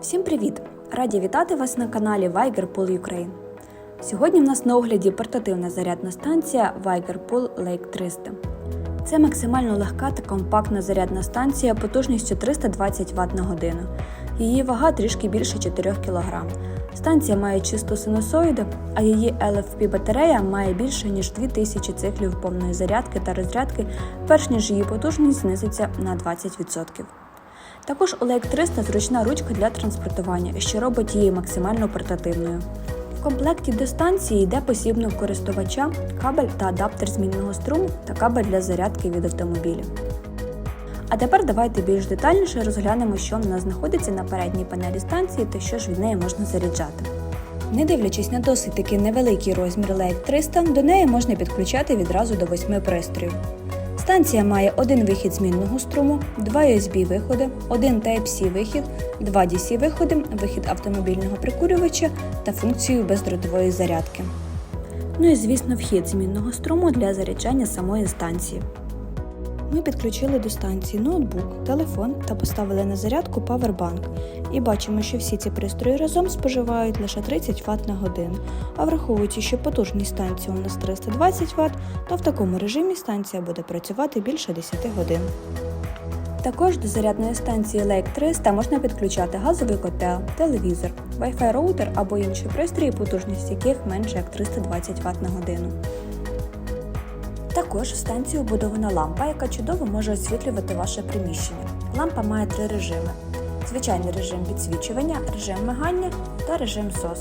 Всім привіт! Раді вітати вас на каналі Viger Pool Ukraine. Сьогодні в нас на огляді портативна зарядна станція Viger Pool Lake 300. Це максимально легка та компактна зарядна станція потужністю 320 Вт на годину. Її вага трішки більше 4 кг. Станція має чисту синусоїду, а її LFP батарея має більше ніж 2000 циклів повної зарядки та розрядки, перш ніж її потужність знизиться на 20%. Також у Lake 300 зручна ручка для транспортування, що робить її максимально портативною. В комплекті до станції йде посібник користувача, кабель та адаптер змінного струму та кабель для зарядки від автомобіля. А тепер давайте більш детальніше розглянемо, що в нас знаходиться на передній панелі станції та що ж від неї можна заряджати. Не дивлячись на досить таки невеликий розмір Lake 300, до неї можна підключати відразу до 8 пристроїв. Станція має один вихід змінного струму, два USB-виходи, один Type-C вихід, два DC-виходи, вихід автомобільного прикурювача та функцію бездротової зарядки. Ну і звісно, вхід змінного струму для заряджання самої станції. Ми підключили до станції ноутбук, телефон та поставили на зарядку павербанк. І бачимо, що всі ці пристрої разом споживають лише 30 Вт на годину. А враховуючи, що потужність станції у нас 320 Вт, то в такому режимі станція буде працювати більше 10 годин. Також до зарядної станції Lake 300 можна підключати газовий котел, телевізор, Wi-Fi роутер або інші пристрої, потужність яких менше як 320 Вт на годину. Також в станції вбудована лампа, яка чудово може освітлювати ваше приміщення. Лампа має три режими: звичайний режим підсвічування, режим мигання та режим SOS.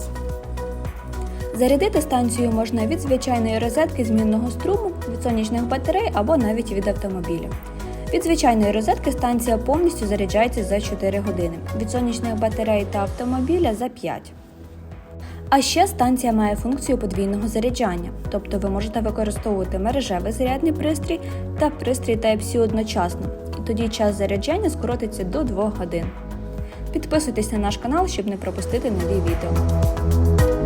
Зарядити станцію можна від звичайної розетки змінного струму, від сонячних батарей або навіть від автомобіля. Від звичайної розетки станція повністю заряджається за 4 години, від сонячних батарей та автомобіля за 5. А ще станція має функцію подвійного заряджання, тобто ви можете використовувати мережевий зарядний пристрій та пристрій Type-C одночасно, і тоді час заряджання скоротиться до 2 годин. Підписуйтесь на наш канал, щоб не пропустити нові відео.